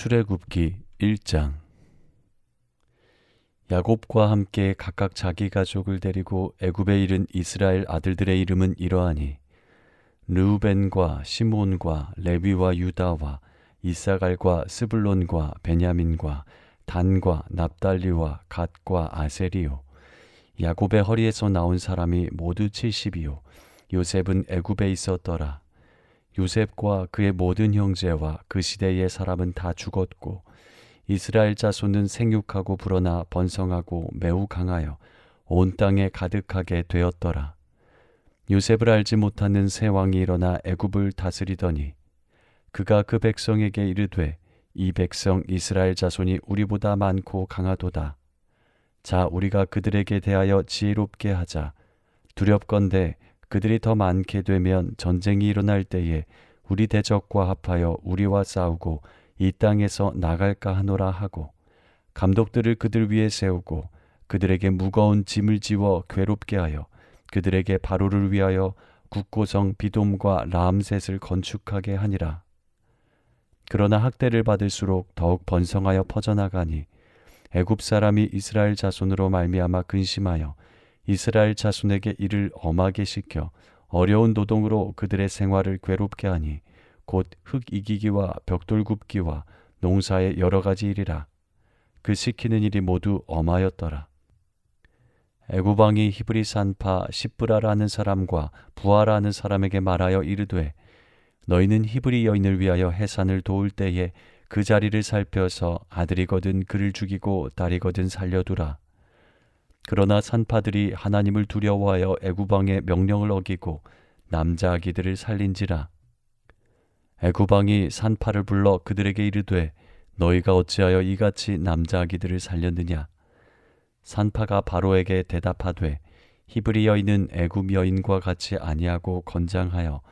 출애굽기 1장. 야곱과 함께 각각 자기 가족을 데리고 애굽에 이른 이스라엘 아들들의 이름은 이러하니 르우벤과 시몬과 레위와 유다와 이사갈과 스불론과 베냐민과 단과 납달리와 갓과 아세리요. 야곱의 허리에서 나온 사람이 모두 70이요. 요셉은 애굽에 있었더라 요셉과 그의 모든 형제와 그 시대의 사람은 다 죽었고 이스라엘 자손은 생육하고 불어나 번성하고 매우 강하여 온 땅에 가득하게 되었더라. 요셉을 알지 못하는 새 왕이 일어나 애굽을 다스리더니 그가 그 백성에게 이르되 이 백성 이스라엘 자손이 우리보다 많고 강하도다. 자 우리가 그들에게 대하여 지혜롭게 하자. 두렵건대 그들이 더 많게 되면 전쟁이 일어날 때에 우리 대적과 합하여 우리와 싸우고 이 땅에서 나갈까 하노라 하고 감독들을 그들 위에 세우고 그들에게 무거운 짐을 지워 괴롭게 하여 그들에게 바로를 위하여 국고성 비돔과 라암셋을 건축하게 하니라. 그러나 학대를 받을수록 더욱 번성하여 퍼져나가니 애굽 사람이 이스라엘 자손으로 말미암아 근심하여 이스라엘 자손에게 이를 엄하게 시켜 어려운 노동으로 그들의 생활을 괴롭게 하니 곧 흙 이기기와 벽돌 굽기와 농사의 여러 가지 일이라 그 시키는 일이 모두 엄하였더라. 애구방이 히브리 산파 시브라라는 사람과 부하라는 사람에게 말하여 이르되 너희는 히브리 여인을 위하여 해산을 도울 때에 그 자리를 살펴서 아들이거든 그를 죽이고 딸이거든 살려두라. 그러나 산파들이 하나님을 두려워하여 애구방의 명령을 어기고 남자 아기들을 살린지라. 애구방이 산파를 불러 그들에게 이르되 너희가 어찌하여 이같이 남자 아기들을 살렸느냐? 산파가 바로에게 대답하되 히브리 여인은 애굽 여인과 같이 아니하고 건장하여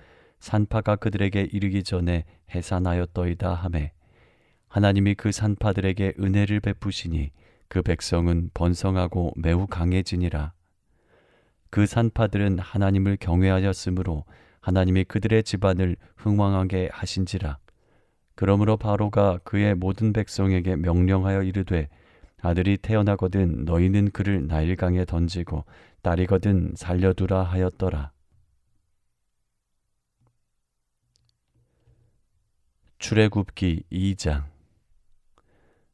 산파가 그들에게 이르기 전에 해산하였더이다 하매 하나님이 그 산파들에게 은혜를 베푸시니 그 백성은 번성하고 매우 강해지니라. 그 산파들은 하나님을 경외하였으므로 하나님이 그들의 집안을 흥왕하게 하신지라. 그러므로 바로가 그의 모든 백성에게 명령하여 이르되 아들이 태어나거든 너희는 그를 나일강에 던지고 딸이거든 살려두라 하였더라. 출애굽기 2장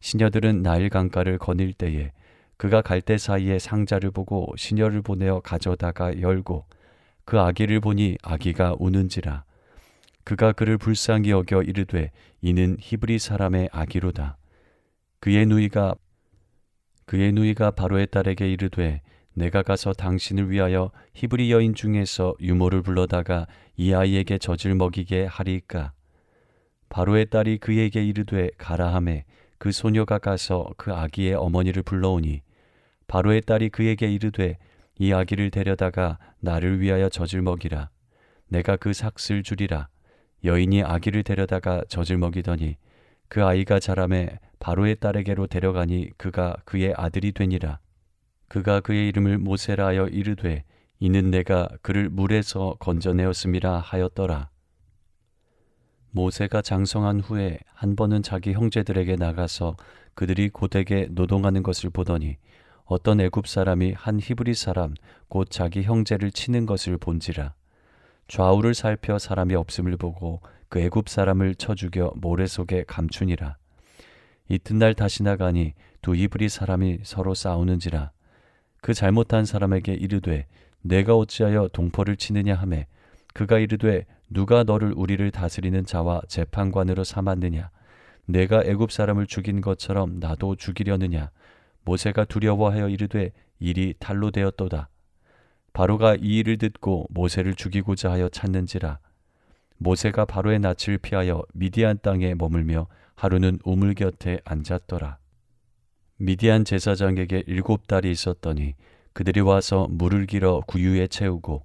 시녀들은 나일 강가를 거닐 때에 그가 갈 때 사이에 상자를 보고 시녀를 보내어 가져다가 열고 그 아기를 보니 아기가 우는지라. 그가 그를 불쌍히 여겨 이르되 이는 히브리 사람의 아기로다. 그의 누이가 그의 누이가 바로의 딸에게 이르되 내가 가서 당신을 위하여 히브리 여인 중에서 유모를 불러다가 이 아이에게 젖을 먹이게 하리까? 바로의 딸이 그에게 이르되 가라 하매 그 소녀가 가서 그 아기의 어머니를 불러오니 바로의 딸이 그에게 이르되 이 아기를 데려다가 나를 위하여 젖을 먹이라. 내가 그 삭슬 주리라. 여인이 아기를 데려다가 젖을 먹이더니 그 아이가 자라매 바로의 딸에게로 데려가니 그가 그의 아들이 되니라. 그가 그의 이름을 모세라 하여 이르되 이는 내가 그를 물에서 건져내었음이라 하였더라 모세가 장성한 후에 한 번은 자기 형제들에게 나가서 그들이 고되게 노동하는 것을 보더니 어떤 애굽 사람이 한 히브리 사람 곧 자기 형제를 치는 것을 본지라. 좌우를 살펴 사람이 없음을 보고 그 애굽 사람을 쳐 죽여 모래 속에 감추니라. 이튿날 다시 나가니 두 히브리 사람이 서로 싸우는지라. 그 잘못한 사람에게 이르되 내가 어찌하여 동포를 치느냐 하매 그가 이르되 누가 너를 우리를 다스리는 자와 재판관으로 삼았느냐? 내가 애굽 사람을 죽인 것처럼 나도 죽이려느냐? 모세가 두려워하여 이르되 일이 탈로 되었도다. 바로가 이 일을 듣고 모세를 죽이고자 하여 찾는지라. 모세가 바로의 낯을 피하여 미디안 땅에 머물며 하루는 우물 곁에 앉았더라. 미디안 제사장에게 일곱 딸이 있었더니 그들이 와서 물을 길어 구유에 채우고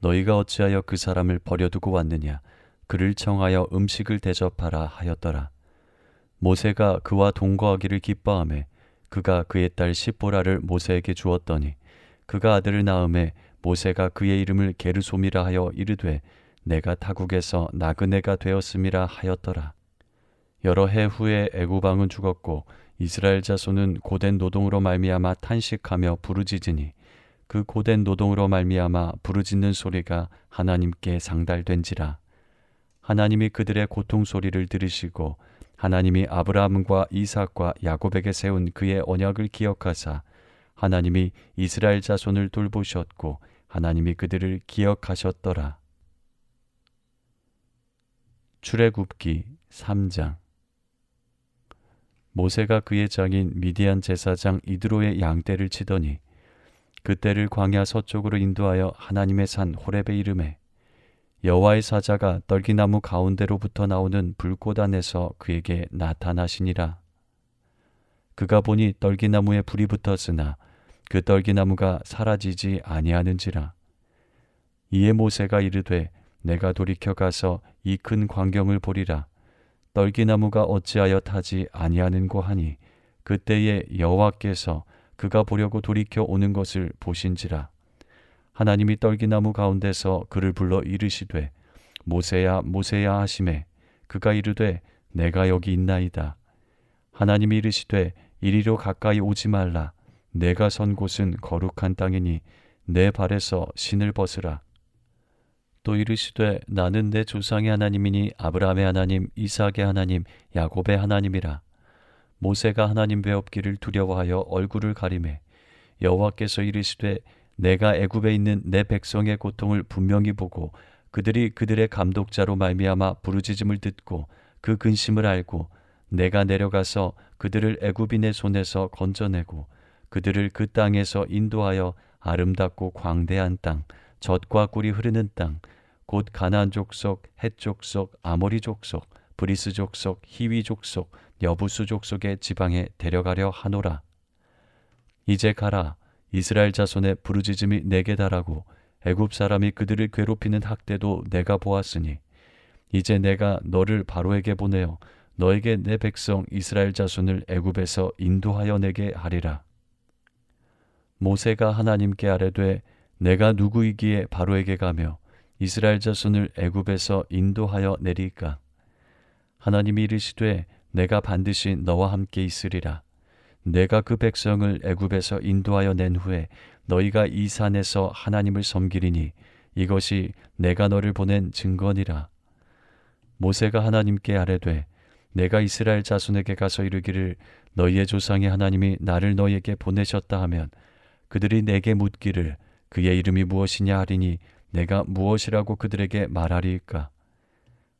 너희가 어찌하여 그 사람을 버려두고 왔느냐? 그를 청하여 음식을 대접하라 하였더라. 모세가 그와 동거하기를 기뻐하며 그가 그의 딸 시보라를 모세에게 주었더니 그가 아들을 낳음에 모세가 그의 이름을 게르솜이라 하여 이르되 내가 타국에서 나그네가 되었음이라 하였더라. 여러 해 후에 애굽왕은 죽었고 이스라엘 자손은 고된 노동으로 말미암아 탄식하며 부르짖으니 그 고된 노동으로 말미암아 부르짖는 소리가 하나님께 상달된지라 하나님이 그들의 고통 소리를 들으시고 하나님이 아브라함과 이삭과 야곱에게 세운 그의 언약을 기억하사 하나님이 이스라엘 자손을 돌보셨고 하나님이 그들을 기억하셨더라. 출애굽기 3장 모세가 그의 장인 미디안 제사장 이드로의 양떼를 치더니 그때를 광야 서쪽으로 인도하여 하나님의 산 호렙에 이름에 여호와의 사자가 떨기나무 가운데로부터 나오는 불꽃 안에서 그에게 나타나시니라. 그가 보니 떨기나무에 불이 붙었으나 그 떨기나무가 사라지지 아니하는지라. 이에 모세가 이르되 내가 돌이켜 가서 이 큰 광경을 보리라. 떨기나무가 어찌하여 타지 아니하는고 하니 그때에 여호와께서 그가 보려고 돌이켜 오는 것을 보신지라. 하나님이 떨기나무 가운데서 그를 불러 이르시되 모세야 모세야 하심에 그가 이르되 내가 여기 있나이다. 하나님이 이르시되 이리로 가까이 오지 말라. 내가 선 곳은 거룩한 땅이니 내 발에서 신을 벗으라. 또 이르시되 나는 내 조상의 하나님이니 아브라함의 하나님, 이삭의 하나님, 야곱의 하나님이라. 모세가 하나님 배웁기를 두려워하여 얼굴을 가리매 여호와께서 이르시되 내가 애굽에 있는 내 백성의 고통을 분명히 보고 그들이 그들의 감독자로 말미암아 부르짖음을 듣고 그 근심을 알고 내가 내려가서 그들을 애굽인의 손에서 건져내고 그들을 그 땅에서 인도하여 아름답고 광대한 땅 젖과 꿀이 흐르는 땅, 곧 가나안 족속, 헷 족속, 아모리 족속, 브리스 족 속, 히위 족 속, 여부수 족 속의 지방에 데려가려 하노라. 이제 가라. 이스라엘 자손의 부르짖음이 내게 달하고 애굽 사람이 그들을 괴롭히는 학대도 내가 보았으니 이제 내가 너를 바로에게 보내어 너에게 내 백성 이스라엘 자손을 애굽에서 인도하여 내게 하리라. 모세가 하나님께 아뢰되 내가 누구이기에 바로에게 가며 이스라엘 자손을 애굽에서 인도하여 내릴까? 하나님이 이르시되 내가 반드시 너와 함께 있으리라. 내가 그 백성을 애굽에서 인도하여 낸 후에 너희가 이 산에서 하나님을 섬기리니 이것이 내가 너를 보낸 증거니라. 모세가 하나님께 아뢰되 내가 이스라엘 자손에게 가서 이르기를 너희의 조상의 하나님이 나를 너희에게 보내셨다 하면 그들이 내게 묻기를 그의 이름이 무엇이냐 하리니 내가 무엇이라고 그들에게 말하리이까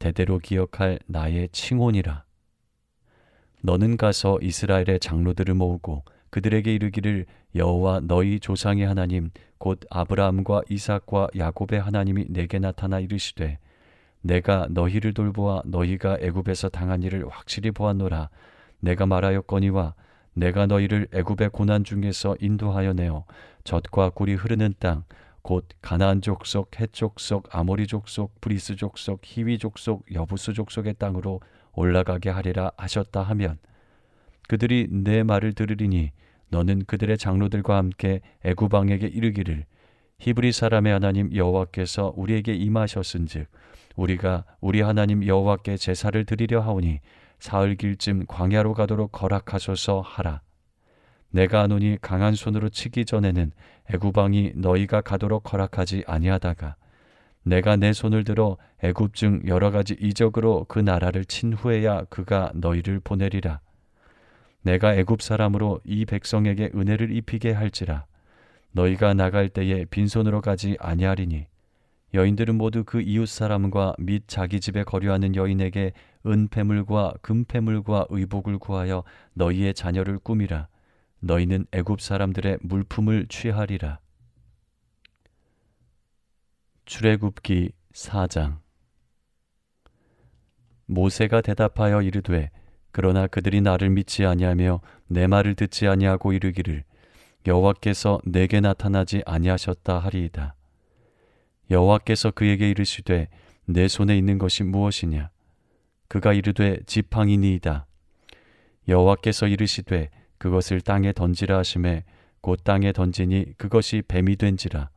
대대로 기억할 나의 칭혼이라. 너는 가서 이스라엘의 장로들을 모으고 그들에게 이르기를 여호와 너희 조상의 하나님 곧 아브라함과 이삭과 야곱의 하나님이 내게 나타나 이르시되 내가 너희를 돌보아 너희가 애굽에서 당한 일을 확실히 보았노라 내가 말하였거니와 내가 너희를 애굽의 고난 중에서 인도하여 내어 젖과 꿀이 흐르는 땅 곧 가나안 족속, 헷 족속, 아모리 족속, 브리스 족속, 히위 족속, 여부스 족속의 땅으로 올라가게 하리라 하셨다 하면 그들이 내 말을 들으리니 너는 그들의 장로들과 함께 애굽 왕에게 이르기를 히브리 사람의 하나님 여호와께서 우리에게 임하셨은즉 우리가 우리 하나님 여호와께 제사를 드리려 하오니 사흘 길쯤 광야로 가도록 허락하소서 하라. 내가 아노니 강한 손으로 치기 전에는 애굽 왕이 너희가 가도록 허락하지 아니하다가 내가 내 손을 들어 애굽 중 여러 가지 이적으로 그 나라를 친 후에야 그가 너희를 보내리라. 내가 애굽 사람으로 이 백성에게 은혜를 입히게 할지라. 너희가 나갈 때에 빈손으로 가지 아니하리니 여인들은 모두 그 이웃 사람과 및 자기 집에 거류하는 여인에게 은폐물과 금폐물과 의복을 구하여 너희의 자녀를 꾸미라. 너희는 애굽 사람들의 물품을 취하리라. 출애굽기 4장 모세가 대답하여 이르되 그러나 그들이 나를 믿지 아니하며 내 말을 듣지 아니하고 이르기를 여호와께서 내게 나타나지 아니하셨다 하리이다. 여호와께서 그에게 이르시되 내 손에 있는 것이 무엇이냐? 그가 이르되 지팡이니이다. 여호와께서 이르시되 그것을 땅에 던지라 하심에 곧 땅에 던지니 그것이 뱀이 된지라.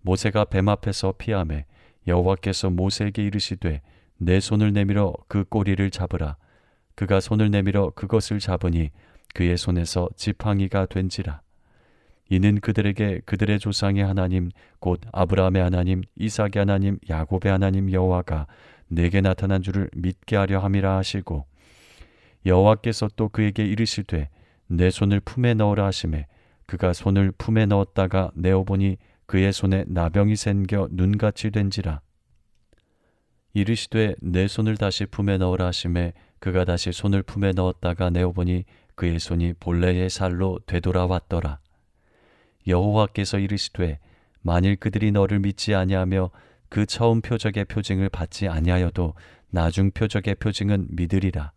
모세가 뱀 앞에서 피함에 여호와께서 모세에게 이르시되 내 손을 내밀어 그 꼬리를 잡으라. 그가 손을 내밀어 그것을 잡으니 그의 손에서 지팡이가 된지라. 이는 그들에게 그들의 조상의 하나님 곧 아브라함의 하나님 이삭의 하나님 야곱의 하나님 여호와가 내게 나타난 줄을 믿게 하려 함이라 하시고 여호와께서 또 그에게 이르시되 내 손을 품에 넣으라 하심에 그가 손을 품에 넣었다가 내어 보니 그의 손에 나병이 생겨 눈같이 된지라 이르시되 내 손을 다시 품에 넣으라 하심에 그가 다시 손을 품에 넣었다가 내어 보니 그의 손이 본래의 살로 되돌아왔더라 여호와께서 이르시되 만일 그들이 너를 믿지 아니하며 그 처음 표적의 표징을 받지 아니하여도 나중 표적의 표징은 믿으리라.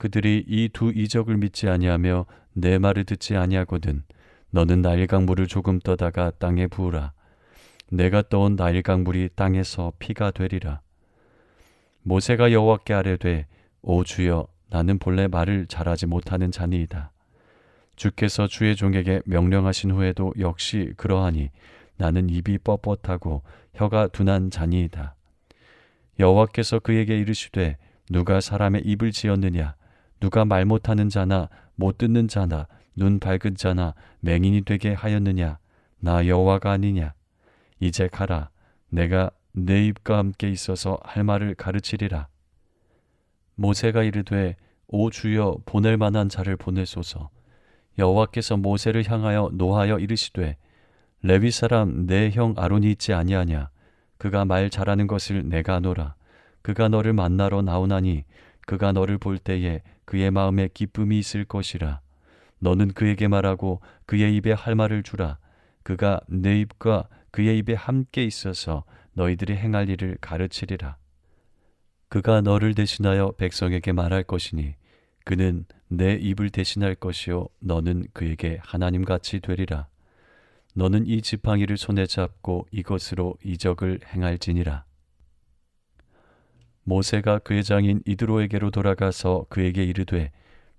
그들이 이 두 이적을 믿지 아니하며 내 말을 듣지 아니하거든 너는 나일강 물을 조금 떠다가 땅에 부으라. 내가 떠온 나일강 물이 땅에서 피가 되리라. 모세가 여호와께 아뢰되 오 주여 나는 본래 말을 잘하지 못하는 자니이다. 주께서 주의 종에게 명령하신 후에도 역시 그러하니 나는 입이 뻣뻣하고 혀가 둔한 자니이다. 여호와께서 그에게 이르시되 누가 사람의 입을 지었느냐 누가 말 못하는 자나 못 듣는 자나 눈 밝은 자나 맹인이 되게 하였느냐? 나 여호와가 아니냐? 이제 가라. 내가 내 입과 함께 있어서 할 말을 가르치리라. 모세가 이르되 오 주여 보낼 만한 자를 보내소서. 여호와께서 모세를 향하여 노하여 이르시되 레위 사람 내 형 아론이 있지 아니하냐? 그가 말 잘하는 것을 내가 아노라. 그가 너를 만나러 나오나니 그가 너를 볼 때에 그의 마음에 기쁨이 있을 것이라 너는 그에게 말하고 그의 입에 할 말을 주라 그가 내 입과 그의 입에 함께 있어서 너희들이 행할 일을 가르치리라 그가 너를 대신하여 백성에게 말할 것이니 그는 내 입을 대신할 것이요 너는 그에게 하나님 같이 되리라. 너는 이 지팡이를 손에 잡고 이것으로 이적을 행할지니라. 모세가 그의 장인 이드로에게로 돌아가서 그에게 이르되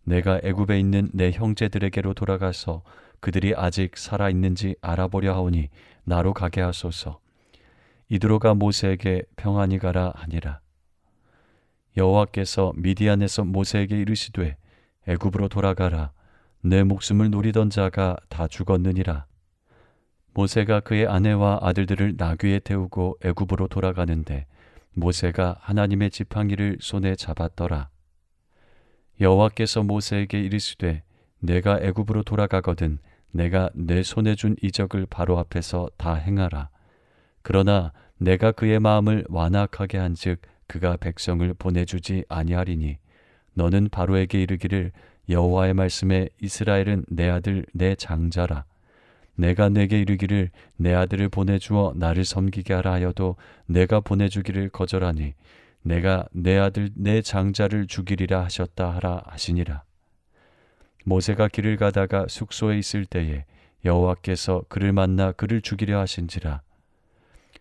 내가 애굽에 있는 내 형제들에게로 돌아가서 그들이 아직 살아 있는지 알아보려 하오니 나로 가게 하소서. 이드로가 모세에게 평안히 가라 하니라. 여호와께서 미디안에서 모세에게 이르시되 애굽으로 돌아가라. 내 목숨을 노리던 자가 다 죽었느니라. 모세가 그의 아내와 아들들을 나귀에 태우고 애굽으로 돌아가는데 모세가 하나님의 지팡이를 손에 잡았더라. 여호와께서 모세에게 이르시되 내가 애굽으로 돌아가거든 내가 내 손에 준 이적을 바로 앞에서 다 행하라. 그러나 내가 그의 마음을 완악하게 한즉 그가 백성을 보내주지 아니하리니 너는 바로에게 이르기를 여호와의 말씀에 이스라엘은 내 아들 내 장자라 내가 내게 이르기를 내 아들을 보내주어 나를 섬기게 하라 하여도 내가 보내주기를 거절하니 내가 내 아들 내 장자를 죽이리라 하셨다 하라 하시니라. 모세가 길을 가다가 숙소에 있을 때에 여호와께서 그를 만나 그를 죽이려 하신지라.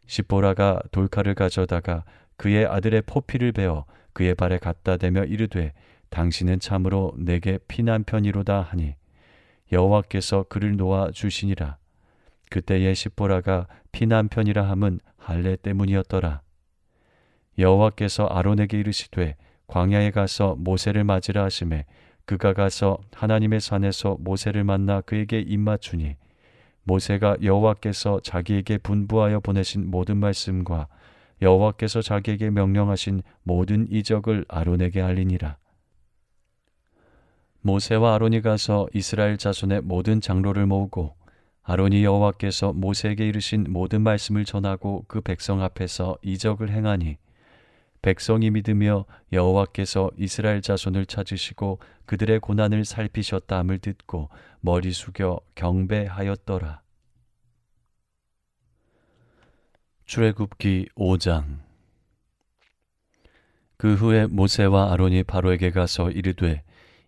시보라가 돌칼을 가져다가 그의 아들의 포피를 베어 그의 발에 갖다 대며 이르되 당신은 참으로 내게 피난편이로다 하니 여호와께서 그를 놓아 주시니라 그때의 십보라가 피난편이라 함은 할례 때문이었더라 여호와께서 아론에게 이르시되 광야에 가서 모세를 맞으라 하심에 그가 가서 하나님의 산에서 모세를 만나 그에게 입맞추니 모세가 여호와께서 자기에게 분부하여 보내신 모든 말씀과 여호와께서 자기에게 명령하신 모든 이적을 아론에게 알리니라. 모세와 아론이 가서 이스라엘 자손의 모든 장로를 모으고 아론이 여호와께서 모세에게 이르신 모든 말씀을 전하고 그 백성 앞에서 이적을 행하니 백성이 믿으며 여호와께서 이스라엘 자손을 찾으시고 그들의 고난을 살피셨다함을 듣고 머리 숙여 경배하였더라. 출애굽기 5장 그 후에 모세와 아론이 바로에게 가서 이르되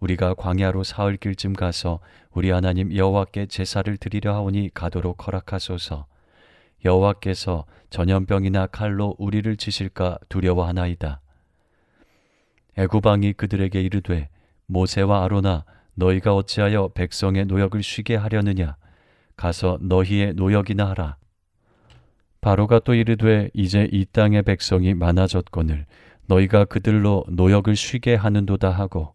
우리가 광야로 사흘 길쯤 가서 우리 하나님 여호와께 제사를 드리려 하오니 가도록 허락하소서. 여호와께서 전염병이나 칼로 우리를 치실까 두려워하나이다. 애구방이 그들에게 이르되 모세와 아로나 너희가 어찌하여 백성의 노역을 쉬게 하려느냐? 가서 너희의 노역이나 하라. 바로가 또 이르되 이제 이 땅의 백성이 많아졌거늘 너희가 그들로 노역을 쉬게 하는도다 하고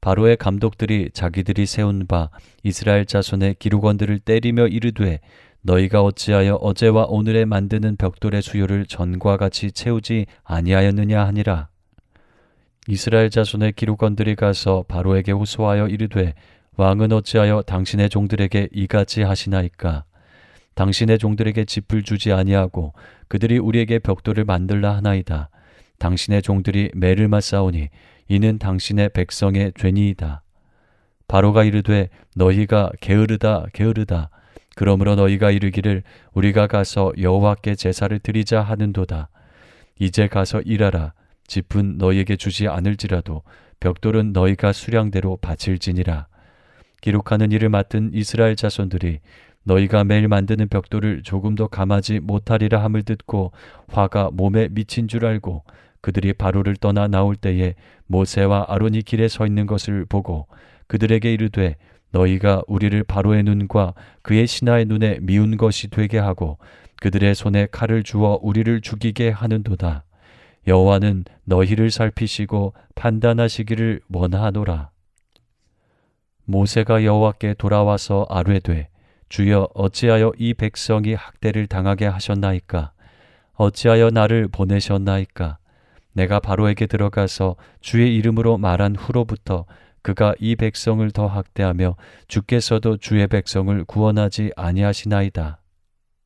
바로의 감독들이 자기들이 세운 바 이스라엘 자손의 기록원들을 때리며 이르되 너희가 어찌하여 어제와 오늘에 만드는 벽돌의 수요를 전과 같이 채우지 아니하였느냐 하니라. 이스라엘 자손의 기록원들이 가서 바로에게 호소하여 이르되 왕은 어찌하여 당신의 종들에게 이같이 하시나이까? 당신의 종들에게 짚을 주지 아니하고 그들이 우리에게 벽돌을 만들라 하나이다 당신의 종들이 매를 맞사오니 이는 당신의 백성의 죄니이다. 바로가 이르되 너희가 게으르다 게으르다. 그러므로 너희가 이르기를 우리가 가서 여호와께 제사를 드리자 하는도다. 이제 가서 일하라. 짚은 너희에게 주지 않을지라도 벽돌은 너희가 수량대로 바칠지니라. 기록하는 일을 맡은 이스라엘 자손들이 너희가 매일 만드는 벽돌을 조금도 감하지 못하리라 함을 듣고 화가 몸에 미친 줄 알고 그들이 바로를 떠나 나올 때에 모세와 아론이 길에 서 있는 것을 보고 그들에게 이르되 너희가 우리를 바로의 눈과 그의 신하의 눈에 미운 것이 되게 하고 그들의 손에 칼을 주어 우리를 죽이게 하는도다. 여호와는 너희를 살피시고 판단하시기를 원하노라. 모세가 여호와께 돌아와서 아뢰되 주여 어찌하여 이 백성이 학대를 당하게 하셨나이까 어찌하여 나를 보내셨나이까 내가 바로에게 들어가서 주의 이름으로 말한 후로부터 그가 이 백성을 더 학대하며 주께서도 주의 백성을 구원하지 아니하시나이다